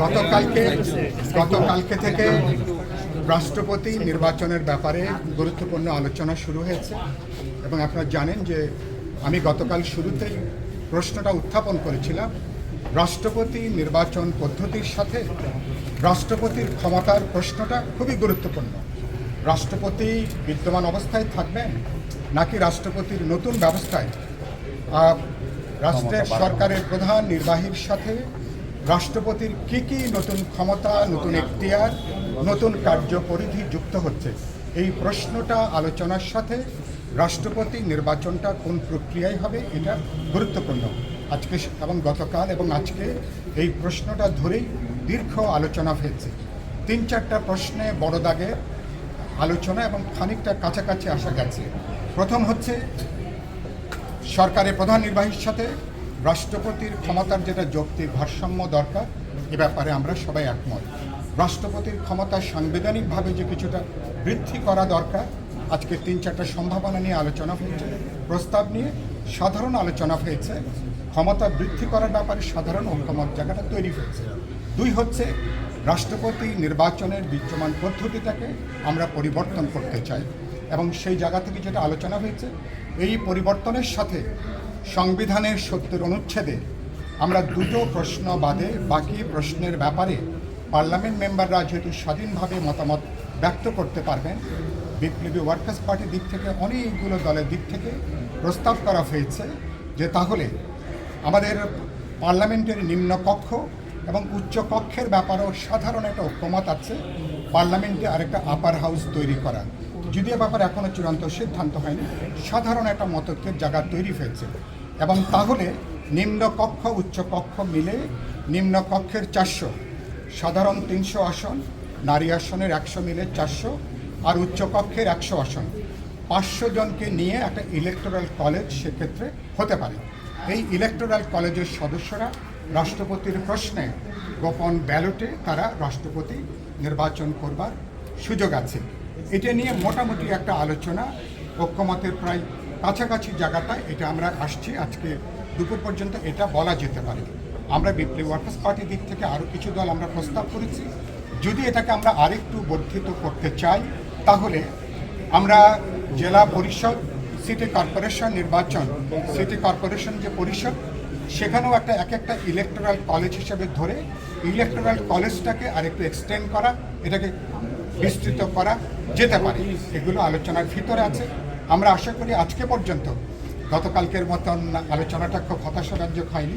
গতকালকে গতকালকে থেকে রাষ্ট্রপতি নির্বাচনের ব্যাপারে গুরুত্বপূর্ণ আলোচনা শুরু হয়েছে। এবং আপনারা জানেন যে আমি গতকাল শুরুতেই প্রশ্নটা উত্থাপন করেছিলাম রাষ্ট্রপতি নির্বাচন পদ্ধতির সাথে রাষ্ট্রপতির ক্ষমতার প্রশ্নটা খুবই গুরুত্বপূর্ণ। রাষ্ট্রপতি বিদ্যমান অবস্থায় থাকবেন নাকি রাষ্ট্রপতির নতুন ব্যবস্থায়? রাষ্ট্রের সরকারের প্রধান নির্বাহীর সাথে রাষ্ট্রপতির কি কি নতুন ক্ষমতা, নতুন এখতিয়ার, নতুন কার্যপরিধি যুক্ত হচ্ছে? এই প্রশ্নটা আলোচনার সাথে রাষ্ট্রপতি নির্বাচনটা কোন প্রক্রিয়ায় হবে এটা গুরুত্বপূর্ণ। আজকে এবং গতকাল এবং আজকে এই প্রশ্নটা ধরেই দীর্ঘ আলোচনা হয়েছে। তিন চারটা প্রশ্নে বড় দাগের আলোচনা এবং খানিকটা কাছাকাছি আসা গেছে। প্রথম হচ্ছে সরকারের প্রধান নির্বাহীর সাথে রাষ্ট্রপতির ক্ষমতার যেটা যৌক্তিক ভারসাম্য দরকার, এ ব্যাপারে আমরা সবাই একমত। রাষ্ট্রপতির ক্ষমতা সাংবিধানিকভাবে যে কিছুটা বৃদ্ধি করা দরকার, আজকে তিন চারটা সম্ভাবনা নিয়ে আলোচনা হয়েছে, প্রস্তাব নিয়ে সাধারণ আলোচনা হয়েছে, ক্ষমতা বৃদ্ধি করার ব্যাপারে সাধারণ ঐক্যমত জায়গাটা তৈরি হয়েছে। দুই হচ্ছে, রাষ্ট্রপতি নির্বাচনের বিদ্যমান পদ্ধতিটাকে আমরা পরিবর্তন করতে চাই এবং সেই জায়গা থেকে যেটা আলোচনা হয়েছে, এই পরিবর্তনের সাথে সংবিধানের সত্যের অনুচ্ছেদে আমরা দুটো প্রশ্ন বাদে বাকি প্রশ্নের ব্যাপারে পার্লামেন্ট মেম্বাররা যেহেতু স্বাধীনভাবে মতামত ব্যক্ত করতে পারবেন, বিপ্লবী ওয়ার্কার্স পার্টির দিক থেকে অনেকগুলো দলের দিক থেকে প্রস্তাব করা হয়েছে যে তাহলে আমাদের পার্লামেন্টের নিম্নকক্ষ এবং উচ্চ কক্ষের ব্যাপারেও সাধারণ একটা ঐক্যমত আছে, পার্লামেন্টে আরেকটা আপার হাউস তৈরি করা যদিও ব্যাপারে এখনও চূড়ান্ত সিদ্ধান্ত হয়নি, সাধারণ একটা মতকের জায়গা তৈরি হয়েছে। এবং তাহলে নিম্নকক্ষ উচ্চ কক্ষ মিলে নিম্নকক্ষের চারশো, সাধারণ তিনশো আসন, নারী আসনের একশো মিলে চারশো, আর উচ্চকক্ষের একশো আসন। পাঁচশো জনকে নিয়ে একটা ইলেকটোরাল কলেজ সেক্ষেত্রে হতে পারে। এই ইলেকটোরাল কলেজের সদস্যরা রাষ্ট্রপতির প্রশ্নে গোপন ব্যালটে তারা রাষ্ট্রপতি নির্বাচন করবার সুযোগ আছে। এটা নিয়ে মোটামুটি একটা আলোচনা ঐক্যমতের প্রায় কাছাকাছি জায়গাটায় এটা আমরা আসছি। আজকে দুপুর পর্যন্ত এটা বলা যেতে পারে। আমরা বিপ্লবী ওয়ার্কার্স পার্টির দিক থেকে আরও কিছু দল আমরা প্রস্তাব করেছি। যদি এটাকে আমরা আরেকটু বর্ধিত করতে চাই, তাহলে আমরা জেলা পরিষদ, সিটি কর্পোরেশন নির্বাচন, সিটি কর্পোরেশন যে পরিষদ, সেখানেও একটা এক একটা ইলেকটোরাল কলেজ হিসেবে ধরে ইলেকটোরাল কলেজটাকে আরেকটু এক্সটেন্ড করা, এটাকে বিস্তৃত করা যেতে পারে। এগুলো আলোচনার ভিতরে আছে। আমরা আশা করি আজকে পর্যন্ত গতকালকের মতন আলোচনাটা খুব হতাশারাজ্যক হয়নি।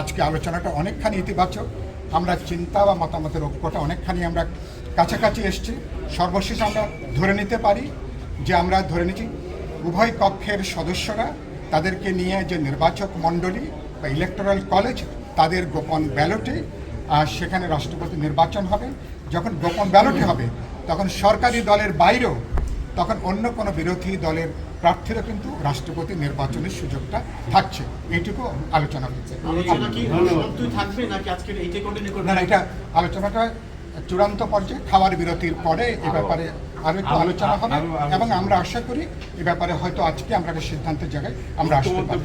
আজকে আলোচনাটা অনেকখানি ইতিবাচক। আমরা চিন্তা বা মতামতের ঐক্যটা অনেকখানি আমরা কাছাকাছি এসছি। সর্বশেষ আমরা ধরে নিতে পারি যে আমরা ধরে নিচ্ছি উভয় কক্ষের সদস্যরা তাদেরকে নিয়ে যে নির্বাচক মণ্ডলী বা ইলেকটোরাল কলেজ তাদের গোপন ব্যালটে সেখানে রাষ্ট্রপতি নির্বাচন হবে। যখন গোপন ব্যালটে হবে তখন সরকারি দলের বাইরেও তখন অন্য কোনো বিরোধী দলের প্রার্থীরা কিন্তু রাষ্ট্রপতি নির্বাচনের সুযোগটা থাকছে। এইটুকু আলোচনা করবে না এটা আলোচনাটা চূড়ান্ত পর্যায়ে খাওয়ার বিরতির পরে এ ব্যাপারে আরও একটু আলোচনা হবে এবং আমরা আশা করি এ ব্যাপারে হয়তো আজকে আমরা একটা সিদ্ধান্তের জায়গায় আমরা আসতে পারি